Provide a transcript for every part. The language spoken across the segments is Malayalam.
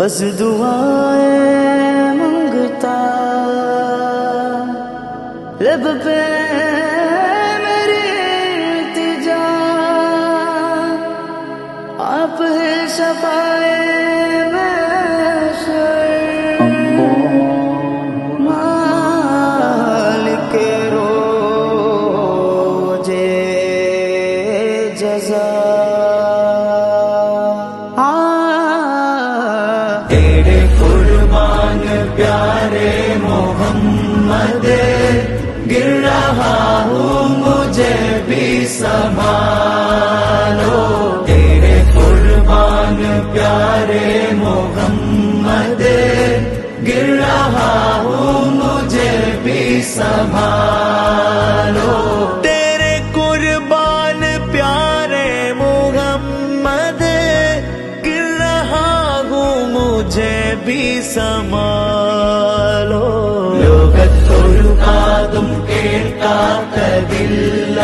बस दुआएं मांगता लब पे गिर रहा हूँ मुझे भी संभालो तेरे कुर्बान प्यारे मोहम्मद, गिर रहा हूँ मुझे भी संभालो तेरे कुर्बान प्यारे मोहम्मद गिर रहा हूँ मुझे भी संभालो കാതും കേൾക്കാത്തതില്ല.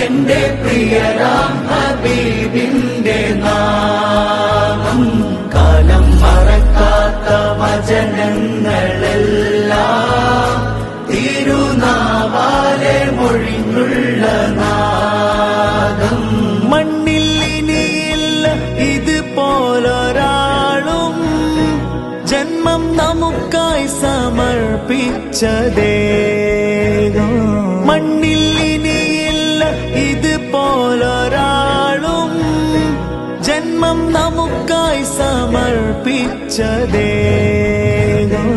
എന്റെ പ്രിയരാം ഹബീബിന്റെ നാമം കാലം മറക്കാത്ത വചനങ്ങളെല്ലാം തിരുനാവാലെ മൊഴിഞ്ഞുള്ള നാദം മണ്ണിൽ ഇനിയില്ല നമുക്കായി സമർപ്പിച്ച ദേഹം മണ്ണിൽ ഇനിയില്ല ഇതുപോലൊരാളും. ജന്മം നമുക്കായി സമർപ്പിച്ച ദേഹം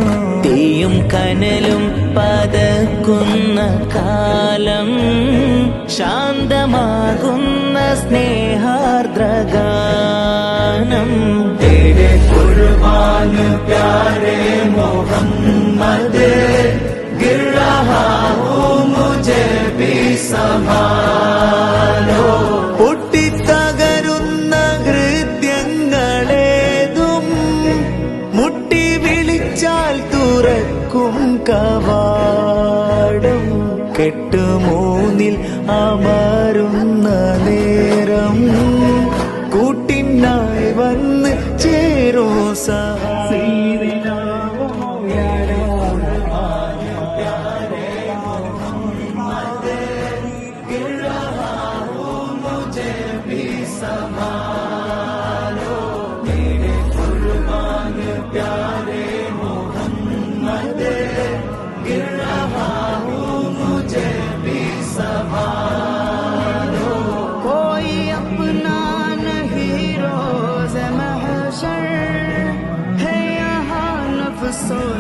തീയും കനലും പതക്കുന്ന കാലം. ശാന്തമാകുന്ന ജനം തേരെ കുർബാന പ്യാരെ മുഹമ്മദ് ഗിർ രഹാ ഹോ മുജേ ഭീ സഹാലോ കവാടം. കെട്ടുമൂന്നിൽ അമരുന്ന നേരം ചേരോ कोई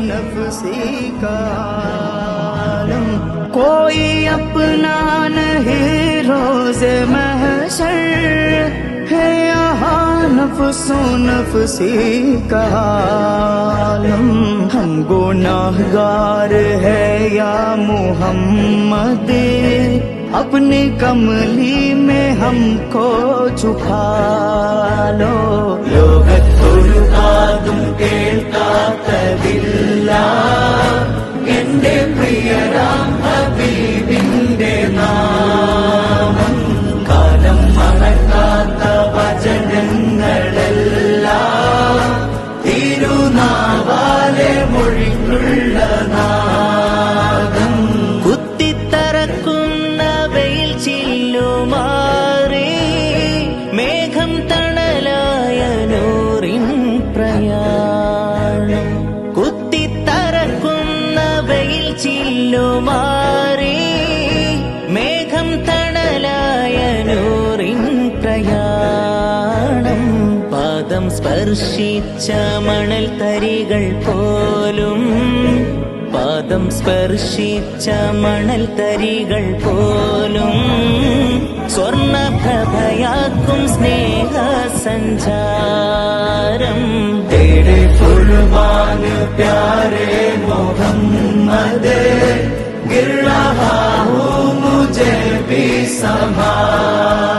نفسی کا عالم۔ کوئی اپنا نہیں، روز محشر ہے یہاں نفس و نفسی کا عالم۔ ہم گناہ گار ہے یا محمد؟ اپنی کملی میں ہم کو چھپا لو۔ لوگ تم کے کا ചില്ലുമാറി മേഘം തണലായ നൂറിൻ പ്രയാണം. പാദം സ്പർശിച്ച മണൽ തരികൾ പോലും പാദം സ്പർശിച്ച മണൽ തരികൾ പോലും സ്വർണപ്രഭയാക്കും സ്നേഹ സഞ്ചാരം തേടെ മോഹം പ്യാരെ دے گر رہا ہوں مجھے بھی سما